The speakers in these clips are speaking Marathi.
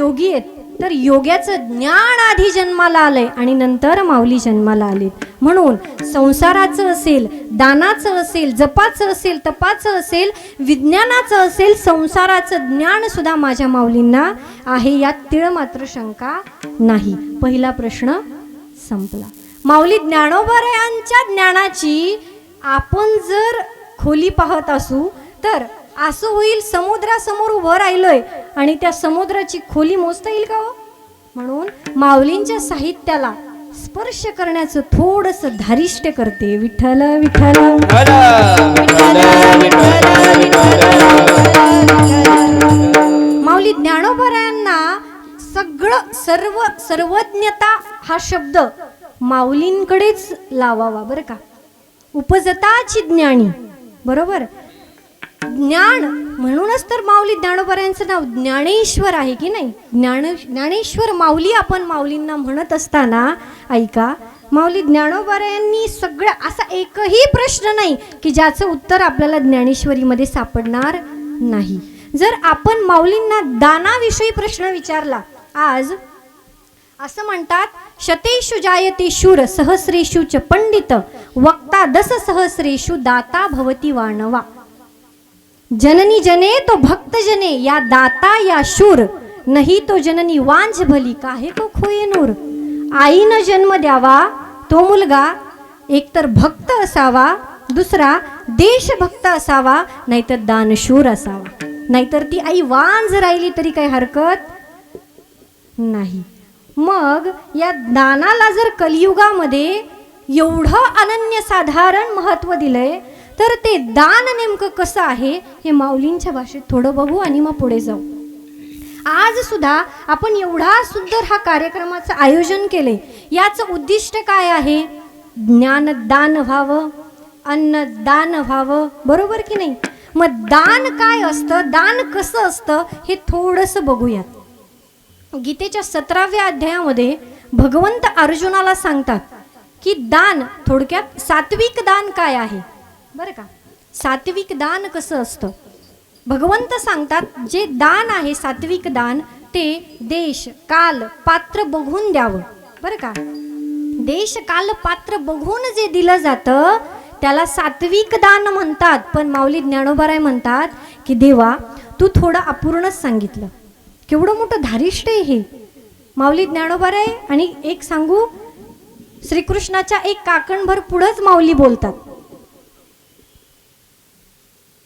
योगी आहेत. तर योग्याचं ज्ञान आधी जन्माला आलंय आणि नंतर माऊली जन्माला आलेत. म्हणून संसाराचं असेल दानाचं असेल जपाचं असेल तपाचं असेल विज्ञानाचं असेल संसाराचं ज्ञान सुद्धा माझ्या माऊलींना आहे यात तिळ मात्र शंका नाही. पहिला प्रश्न संपला. माऊली ज्ञानोबरायांच्या ज्ञानाची आपण जर खोली पाहत असू तर असं होईल समुद्रासमोर उभं राहिलोय आणि त्या समुद्राची खोली मोजता येईल का हो? म्हणून माऊलींच्या साहित्याला स्पर्श करण्याचं थोडस धारिष्ट्य करते. विठ्ठल विठ्ठल. माऊली ज्ञानोबरायांना सगळं सर्व सर्वज्ञता हा शब्द माऊलींकडेच लावावा बरं का. उपजताची ज्ञानी बरोबर? ज्ञान म्हणूनच तर माऊली ज्ञानोबऱ्यांचं नाव ज्ञानेश्वर आहे की नाही? ज्ञान ज्ञानेश्वर माऊली आपण माऊलींना म्हणत असताना ऐका माऊली ज्ञानोबऱ्यांनी सगळं असा एकही प्रश्न नाही की ज्याचं उत्तर आपल्याला ज्ञानेश्वरीमध्ये सापडणार नाही. जर आपण माऊलींना दानाविषयी प्रश्न विचारला आज असं म्हणतात शतेषु जायते शूर सहस्रेषु च पंडित वक्ता दस सहस्रेषु दाता भवती वाणवा जननी जने तो भक्त जने या दाता या शूर. नाही तो जननी वांझ भली काहे को खोये नूर. आईनं जन्म द्यावा तो मुलगा. एकतर भक्त असावा दुसरा देशभक्त असावा नाहीतर दानशूर असावा. नाहीतर ती आई वांझ राहिली तरी काही हरकत? नाही. मग या दानाला जर कलियुगामध्ये एवढं अनन्यसाधारण महत्त्व दिलंय तर ते दान नेमकं कसं आहे हे माऊलींच्या भाषेत थोडं बघू आणि मग पुढे जाऊ. आज सुद्धा आपण एवढा सुंदर हा कार्यक्रमाचं आयोजन केले याचं उद्दिष्ट काय आहे? ज्ञानदान व्हावं अन्नदान व्हावं बरोबर की नाही? मग दान काय असतं दान कसं असतं हे थोडंसं बघूयात. गीतेच्या सतराव्या अध्यायामध्ये भगवंत अर्जुनाला सांगतात की दान थोडक्यात सात्विक दान काय आहे? बरं का? सात्विक दान कसं असतं? भगवंत सांगतात जे दान आहे सात्विक दान ते देश काल पात्र बघून द्यावं. बरं का? देश काल पात्र बघून जे दिलं जातं त्याला सात्विक दान म्हणतात. पण माऊली ज्ञानोबाराय म्हणतात की देवा तू थोडं अपूर्णच सांगितलं. केवढं मोठं धारिष्ट आहे हे. माऊली ज्ञानोबाराय आणि एक सांगू श्रीकृष्णाच्या एक काकणभर पुढंच माऊली बोलतात.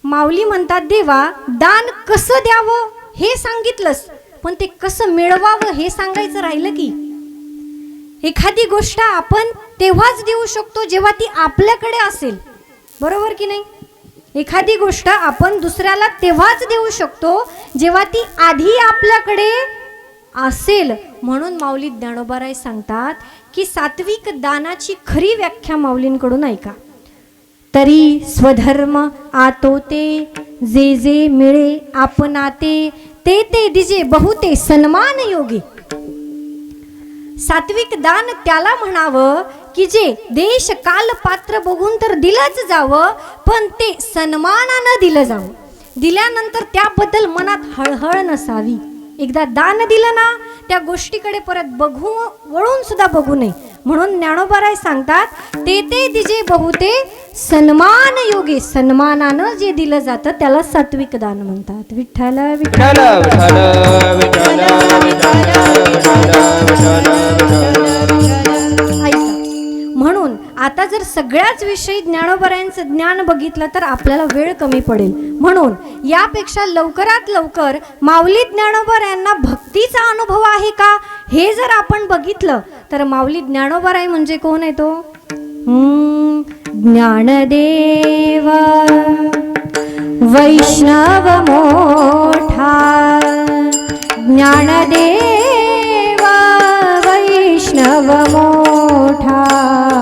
माऊली म्हणतात देवा दान कसं द्यावं हे सांगितलंस पण ते कसं मिळवावं हे सांगायचं राहिलं की? एखादी गोष्ट आपण तेव्हाच देऊ शकतो जेव्हा ती आपल्याकडे असेल. बरोबर की नाही? एखादी गोष्ट आपण दुसऱ्याला तेव्हाच देऊ शकतो जेव्हा ती आधी आपल्याकडे असेल. म्हणून माऊली ज्ञानोबाराय सांगतात की सात्विक दानाची खरी व्याख्या माऊलींकडून ऐका. तरी स्वधर्म आतो ते जे जे मिळे आपणाते ते ते दिजे बहुते सन्मान योगी सात्विक दान त्याला म्हणावं की जे देश काल पात्र बघून तर दिलंच जावं पण ते सन्मानानं दिलं जावं. दिल्यानंतर त्याबद्दल मनात हळहळ नसावी. एकदा दान दिलं ना त्या गोष्टीकडे परत बघू वळून सुद्धा बघू नये. म्हणून ज्ञानोबाराय सांगतात ते ते दिजे बहुते सन्मान योगे सन्मानानं जे दिलं जातं त्याला सात्विक दान म्हणतात विठ्ठल विठ्ठल विठ्ठल सगळ्याच विषयी ज्ञानोबऱ्यांचं ज्ञान बघितलं तर आपल्याला वेळ कमी पडेल. म्हणून यापेक्षा लवकरात लवकर माऊली ज्ञानोबऱ्यांना भक्तीचा अनुभव आहे का? हे जर आपण बघितलं तर माऊली ज्ञानोबराय म्हणजे कोण आहे तो? ज्ञानदेव. वैष्णव मोठा. ज्ञानदेव वैष्णव मोठा.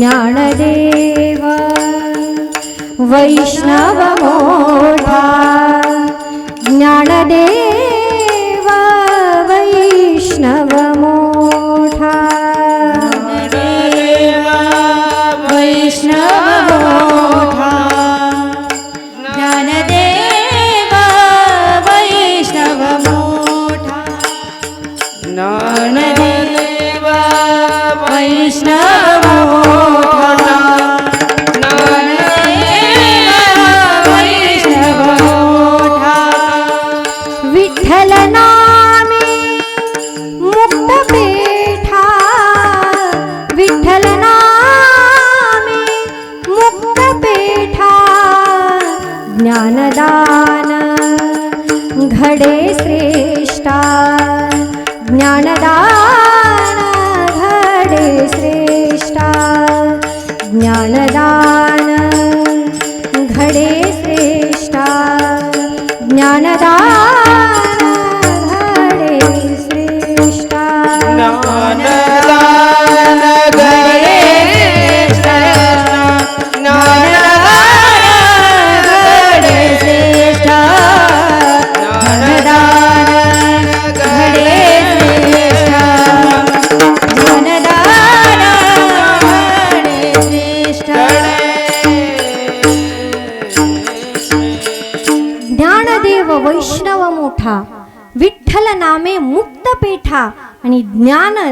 ज्ञानदेव वैष्णव मोठा ज्ञानदेव वैष्णव ज्ञानदान। घडे श्रेष्ठा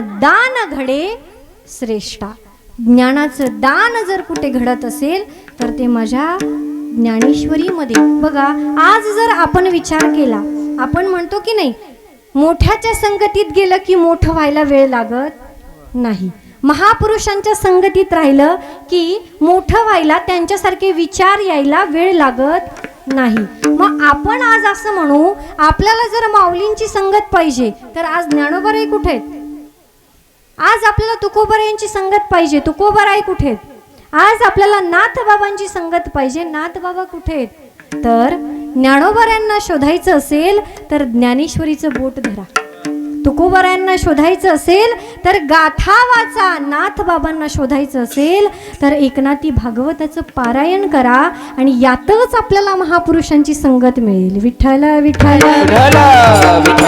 दान घडे श्रेष्ठा. ज्ञानाचं दान जर कुठे घडत असेल तर ते माझ्या ज्ञानेश्वरीमध्ये. बघा आज जर आपण विचार केला आपण म्हणतो की नाही मोठ्याच्या संगतीत गेलं की मोठं व्हायला वेळ लागत नाही. महापुरुषांच्या संगतीत राहिलं की मोठं व्हायला त्यांच्यासारखे विचार यायला वेळ लागत नाही. मग आपण आज असं म्हणू आपल्याला जर माऊलींची संगत पाहिजे तर आज ज्ञानोबराई कुठे आहेत? आज आपल्याला तुकोबरायांची संगत पाहिजे तुकोबराई कुठे आहेत? आज आपल्याला नाथ बाबांची संगत पाहिजे नाथ बाबा कुठे आहेत? तर ज्ञानोबरायांना शोधायचं असेल तर ज्ञानेश्वरीचं बोट धरा तुकोबरायांना शोधायचं असेल तर गाथा वाचा नाथ बाबांना शोधायचं असेल तर एकनाथी भागवताचं पारायण करा आणि यातच आपल्याला महापुरुषांची संगत मिळेल विठ्ठल, विठ्ठल, विठ्ठल.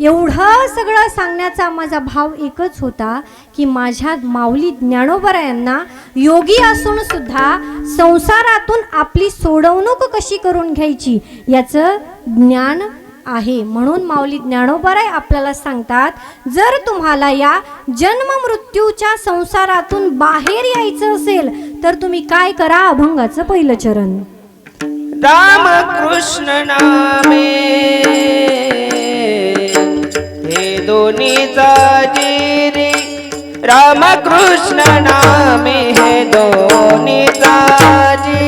एवढं सगळं सांगण्याचा माझा भाव एकच होता की माझ्या माऊली ज्ञानोबरायांना योगी असून सुद्धा संसारातून आपली सोडवणूक कशी करून घ्यायची याचं ज्ञान आहे. म्हणून माऊली ज्ञानोबराय आपल्याला सांगतात जर तुम्हाला या जन्म मृत्यूच्या संसारातून बाहेर यायचं असेल तर तुम्ही काय करा? अभंगाचं पहिलं चरण. राम कृष्ण नामे. दोन्हीचा जिरी रामकृष्ण नामे हे दोन्हीचा जिरी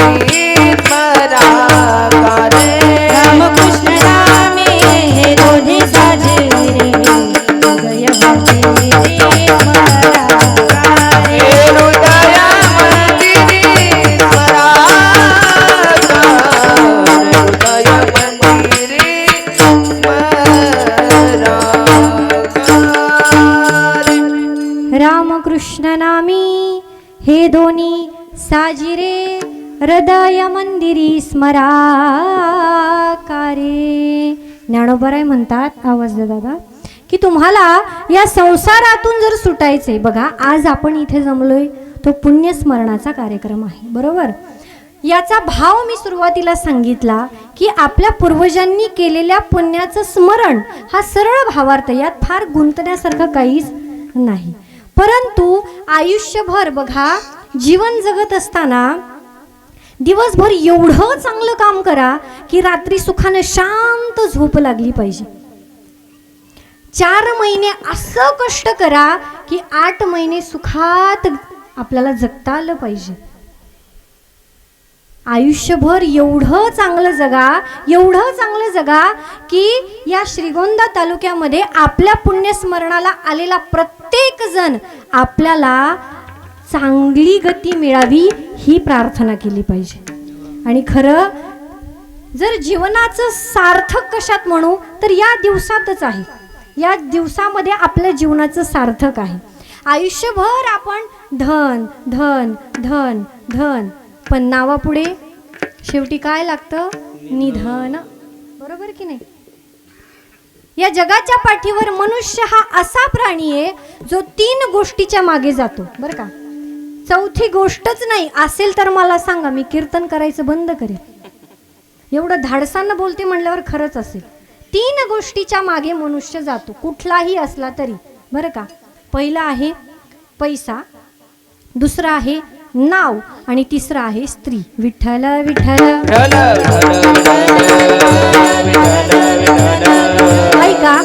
मंदिरी स्मराकारे हृदय मंदिरी स्मराकारे ज्ञानोबराय म्हणतात आवाज द्या दादा की तुम्हाला या संसारातून जर सुटायचे बघा आज आपण इथे जमलोय तो पुण्यस्मरणाचा कार्यक्रम आहे बरोबर? याचा भाव मी सुरुवातीला सांगितला की आपल्या पूर्वजांनी केलेल्या पुण्याचं स्मरण हा सरळ भावार्थ यात फार गुंतण्यासारखं काहीच नाही. परंतु आयुष्यभर बघा जीवन जगत असताना दिवसभर एवढं चांगलं काम करा की रात्री सुखाने शांत झोप लागली पाहिजे. चार महिने असं कष्ट करा की आठ महिने सुखात आपल्याला जगता आलं पाहिजे. आयुष्यभर एवढं चांगलं जगा एवढं चांगलं जगा की या श्रीगोंदा तालुक्यामध्ये आपल्या पुण्यस्मरणाला आलेला प्रत्येक जण आपल्याला चांगली गती मिळावी ही प्रार्थना केली पाहिजे. आणि खरं जर जीवनाचं सार्थक कशात म्हणू तर या दिवसातच आहे. या दिवसामध्ये आपल्या जीवनाचं सार्थक आहे. आयुष्यभर आपण धन धन धन धन पण नावापुढे शेवटी काय लागतं? निधन. बरोबर की नाही? या जगाच्या पाठीवर मनुष्य हा असा प्राणी आहे जो तीन गोष्टीच्या मागे जातो. बरं का? चौथी गोष्टच नाही. असेल तर मला सांगा मी कीर्तन करायचं बंद करेन. एवढं धाडसानं बोलते म्हणल्यावर खरंच असेल. तीन गोष्टीच्या मागे मनुष्य जातो कुठलाही असला तरी. बरं का? पहिला आहे पैसा दुसरा आहे नाव आणि तिसरा आहे स्त्री. विठ्ठल विठ्ठल. ऐका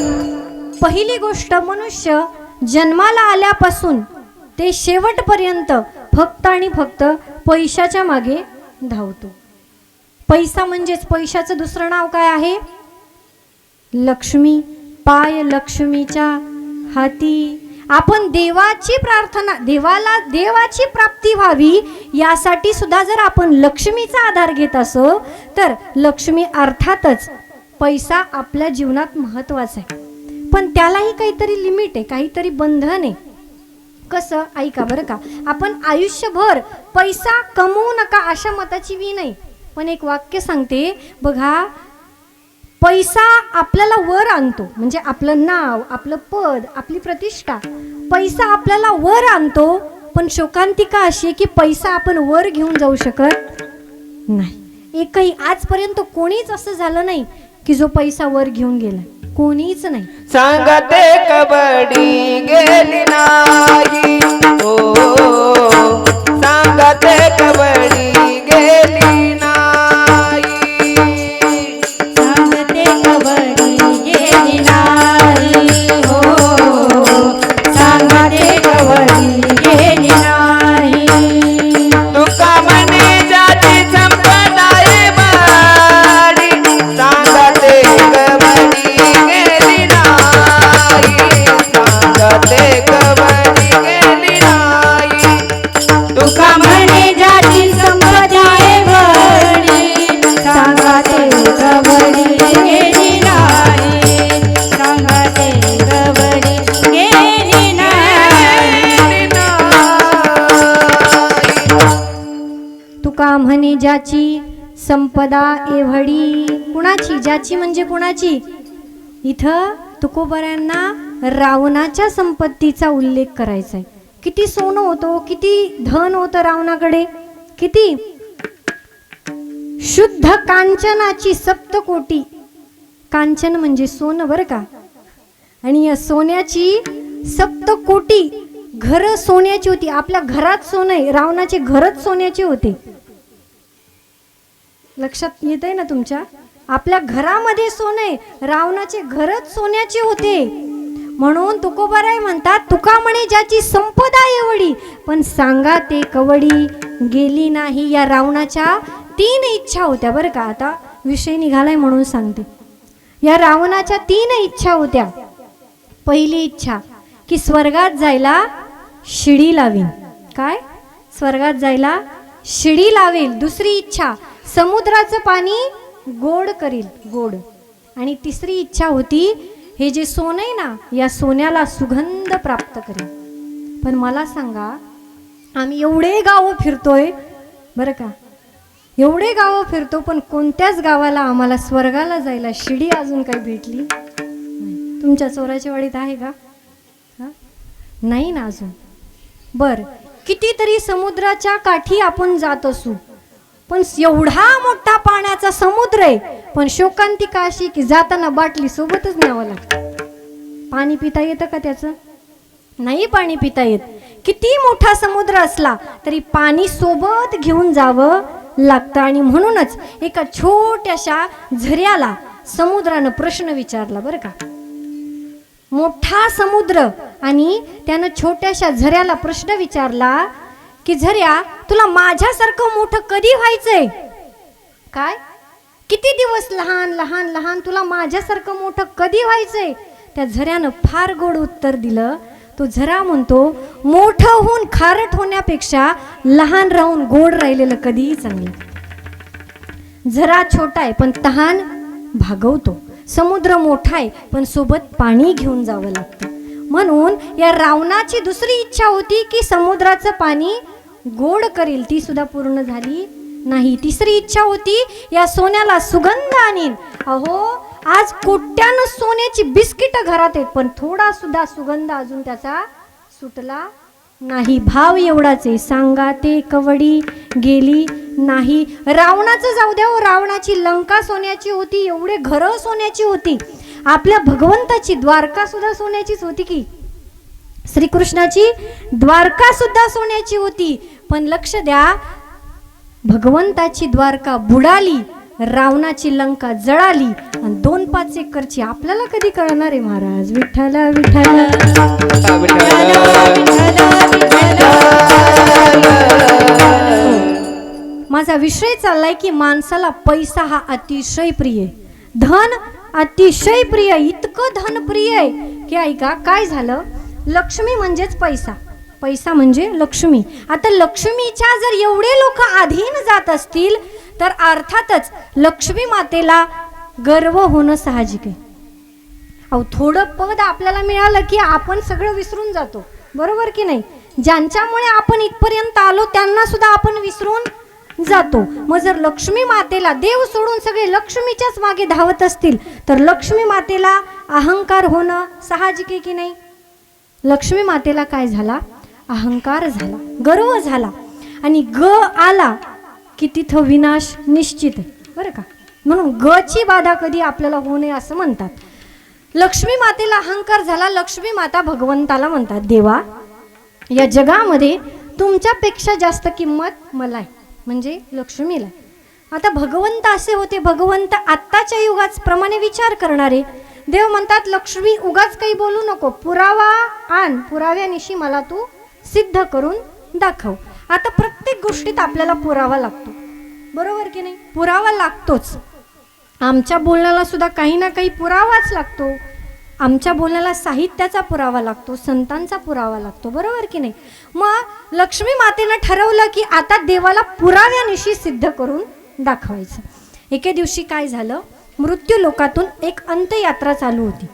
पहिली गोष्ट मनुष्य जन्माला आल्यापासून ते शेवटपर्यंत फक्त आणि फक्त पैशाच्या मागे धावतो. पैसा म्हणजेच पैशाचं दुसरं नाव काय आहे? लक्ष्मी. पाय लक्ष्मीच्या हाती. आपण देवाची प्रार्थना देवाला देवाची प्राप्ती व्हावी यासाठी सुद्धा जर आपण लक्ष्मीचा आधार घेत असो तर लक्ष्मी अर्थातच पैसा आपल्या जीवनात महत्त्वाचा आहे. पण त्यालाही काहीतरी लिमिट आहे काहीतरी बंधन आहे. कसं? ऐका बरं का. आपण आयुष्यभर पैसा कमवू नका अशा मताची मी नाही. पण एक वाक्य सांगते. बघा पैसा आपल्याला वर आणतो. म्हणजे आपलं नाव आपलं पद आपली प्रतिष्ठा. पैसा आपल्याला वर आणतो पण शोकांतिका अशी आहे की पैसा आपण वर घेऊन जाऊ शकत नाही. एकही आजपर्यंत कोणीच असं झालं नाही की जो पैसा वर घेऊन गेला. कोणीच नाही. सांगते कबड्डी गेली नाही. संपदा एवढी कुणाची? ज्याची म्हणजे कुणाची? इथं तुकोबऱ्यांना रावणाच्या संपत्तीचा उल्लेख करायचा आहे किती सोनं होतो हो, किती धन होतं रावणाकडे? किती? शुद्ध कांचनाची सप्तकोटी. कांचन म्हणजे सोनं बरं का? आणि या सोन्याची सप्तकोटी घर सोन्याची होती. आपल्या घरात सोनं आहे. रावणाचे घरच सोन्याचे होते. लक्षात येत आहे ना तुमच्या? आपल्या घरामध्ये सोने रावणाचे घरच सोन्याचे होते. म्हणून तुकोबाराय म्हणतात तुका म्हणे ज्याची संपदा एवढी पण सांगा ते कवडी गेली नाही या रावणाच्या तीन इच्छा होत्या बरं का. आता विषय निघालाय म्हणून सांगते. या रावणाच्या तीन इच्छा होत्या. पहिली इच्छा की स्वर्गात जायला शिडी लावीन. काय? स्वर्गात जायला शिडी लावेल. दुसरी इच्छा समुद्राचं पाणी गोड करील गोड. आणि तिसरी इच्छा होती हे जे सोनं आहे ना या सोन्याला सुगंध प्राप्त करेल. पण मला सांगा आम्ही एवढे गावं फिरतोय बरं का? एवढे गावं फिरतो पण कोणत्याच गावाला आम्हाला स्वर्गाला जायला शिडी अजून काही भेटली? तुमच्या चोराच्या वाडीत आहे का? नाही ना अजून. बर. कितीतरी समुद्राच्या काठी आपण जात असू. पण एवढा मोठा पाण्याचा समुद्र आहे. पण शोकांतिका अशी की जाताना बाटली सोबतच न्यावं लागतं? पाणी पिता येतं का त्याचं? नाही पाणी पिता येत. किती मोठा समुद्र असला तरी पाणी सोबत घेऊन जावं लागतं. आणि म्हणूनच एका छोट्याशा झऱ्याला समुद्रानं प्रश्न विचारला बरं का. मोठा समुद्र आणि त्यानं छोट्याशा झऱ्याला प्रश्न विचारला की झऱ्या तुला माझ्यासारखं मोठं कधी व्हायचंय? काय? किती दिवस लहान लहान लहान तुला माझ्यासारखं मोठं कधी व्हायचंय? त्या झऱ्यानं फार गोड उत्तर दिलं. तो झरा म्हणतो मोठं होऊन खारट होण्यापेक्षा लहान राहून गोड राहिलेलं कधीही चांगलं. झरा छोटा आहे पण तहान भागवतो. समुद्र मोठा आहे पण सोबत पाणी घेऊन जावं लागतं. म्हणून या रावणाची दुसरी इच्छा होती की समुद्राचं पाणी गोड करील ती सुद्धा पूर्ण झाली नाही. तिसरी इच्छा होती या सोन्याला सुगंध आणीन. अहो आज कोट्यानं सोन्याची बिस्किट घरात आहेत पण थोडा सुद्धा सुगंध अजून त्याचा सुटला नाही. भाव एवढाच आहे. सांगा ते कवडी गेली नाही. रावणाचं जाऊ द्या हो, रावणाची लंका सोन्याची होती एवढे घरं सोन्याची होती. आपल्या भगवंताची द्वारका सुद्धा सोन्याचीच होती की? श्रीकृष्णाची द्वारका सुद्धा सोन्याची होती. पण लक्ष द्या भगवंताची द्वारका बुडाली रावणाची लंका जळाली आणि दोन पाच एकरची आपल्याला कधी कळणार आहे महाराज? विठ्ठल विठ्ठल. माझा विषय चाललाय की माणसाला पैसा हा अतिशय प्रिय आहे. धन अतिशय प्रिय इतकं धन प्रिय आहे. की ऐका काय झालं? लक्ष्मी म्हणजेच पैसा. पैसा म्हणजे लक्ष्मी. आता लक्ष्मीच्या जर एवढे लोक अधीन जात असतील तर अर्थातच लक्ष्मी मातेला गर्व होणं साहजिक आहे. अहो थोडं पद आपल्याला मिळालं की आपण सगळं विसरून जातो. बरोबर की नाही? ज्यांच्यामुळे आपण इथपर्यंत आलो त्यांना सुद्धा आपण विसरून जातो. मग जर लक्ष्मी मातेला देव सोडून सगळे लक्ष्मीच्याच मागे धावत असतील तर लक्ष्मी मातेला अहंकार होणं साहजिक आहे की नाही? लक्ष्मी मातेला काय झाला? अहंकार झाला गर्व झाला. आणि ग आला की तिथं विनाश निश्चित आहे. बरं का? म्हणून गची बाधा कधी आपल्याला होऊ नये असं म्हणतात. लक्ष्मी मातेला अहंकार झाला लक्ष्मी माता भगवंताला म्हणतात देवा या जगामध्ये तुमच्यापेक्षा जास्त किंमत मला आहे. म्हणजे लक्ष्मीला. आता भगवंत असे होते. भगवंत आत्ताच्या युगाच प्रमाणे विचार करणारे. देव म्हणतात लक्ष्मी उगाच काही बोलू नको. पुरावा आण. पुराव्यानिशी मला तू सिद्ध करून दाखव. आता प्रत्येक गोष्टीत आपल्याला पुरावा लागतो. बरोबर की नाही? पुरावा लागतोच. आमच्या बोलण्याला सुद्धा काही ना काही पुरावाच लागतो. आमच्या बोलण्याला साहित्याचा पुरावा लागतो संतांचा पुरावा लागतो. बरोबर की नाही? मग लक्ष्मी मातेनं ठरवलं की आता देवाला पुराव्यानिशी सिद्ध करून दाखवायचं. एके दिवशी काय झालं? मृत्यू लोकातून एक अंत्ययात्रा चालू होती.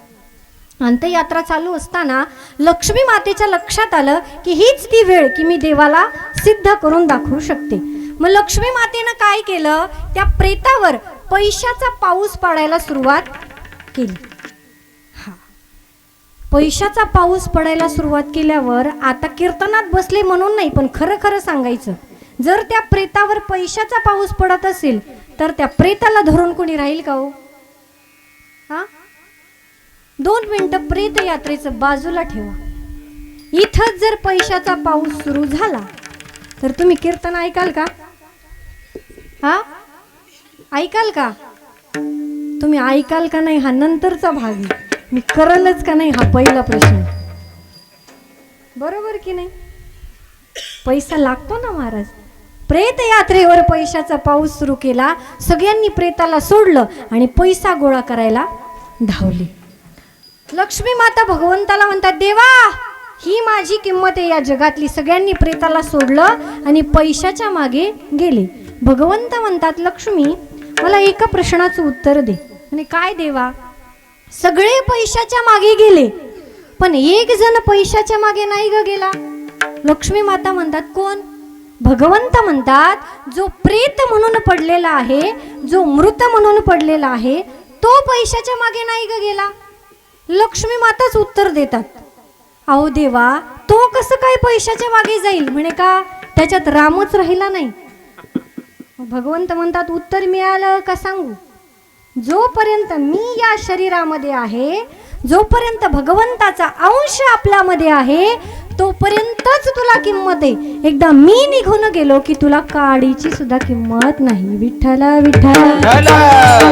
अंत्ययात्रा चालू असताना लक्ष्मी मातेच्या लक्षात आलं की हीच ती वेळ की मी देवाला सिद्ध करून दाखवू शकते. मग लक्ष्मी मातेनं काय केलं? त्या प्रेतावर पैशाचा पाऊस पाडायला सुरुवात केली. हा. पैशाचा पाऊस पडायला सुरुवात केल्यावर आता कीर्तनात बसले म्हणून नाही पण खरं खरं सांगायचं. जर त्या प्रेतावर पैशाचा पाऊस पडत असेल तर त्या प्रेताला धरून कोणी राहील का हो? हा? दोन मिनटं प्रेत यात्रेचं बाजूला ठेवा. इथंच जर पैशाचा पाऊस सुरू झाला तर तुम्ही कीर्तन ऐकाल का? हा? ऐकाल का? तुम्ही ऐकाल का नाही हा नंतरचा भाग आहे. मी करलच का नाही हा पहिला प्रश्न. बरोबर की नाही? पैसा लागतो ना महाराज. प्रेत यात्रेवर पैशाचा पाऊस सुरू केला. सगळ्यांनी प्रेताला सोडलं आणि पैसा गोळा करायला धावले. लक्ष्मी माता भगवंताला म्हणतात देवा ही माझी किंमत आहे. या जगातली सगळ्यांनी प्रेताला सोडलं आणि पैशाच्या मागे गेले. भगवंत म्हणतात लक्ष्मी मला एका प्रश्नाचं उत्तर दे. आणि काय देवा? सगळे पैशाच्या मागे गेले पण एक जण पैशाच्या मागे नाही ग गेला. लक्ष्मी माता म्हणतात कोण? भगवंत म्हणतात जो प्रेत म्हणून पडलेला आहे जो मृत म्हणून पडलेला आहे तो पैशाच्या मागे नाही ग गेला. लक्ष्मी माताच उत्तर देतात. अहो देवा तो कसं काय पैशाच्या मागे जाईल म्हणे का? त्याच्यात रामच राहिला नाही. भगवंत म्हणतात उत्तर मिळालं का सांगू? जोपर्यंत मी या शरीरामध्ये आहे जोपर्यंत भगवंताचा अंश आपल्यामध्ये आहे तोपर्यंतच तुला किंमत आहे एकदा मी निघून गेलो की तुला काडीची सुद्धा किंमत नाही विठ्ठला विठ्ठला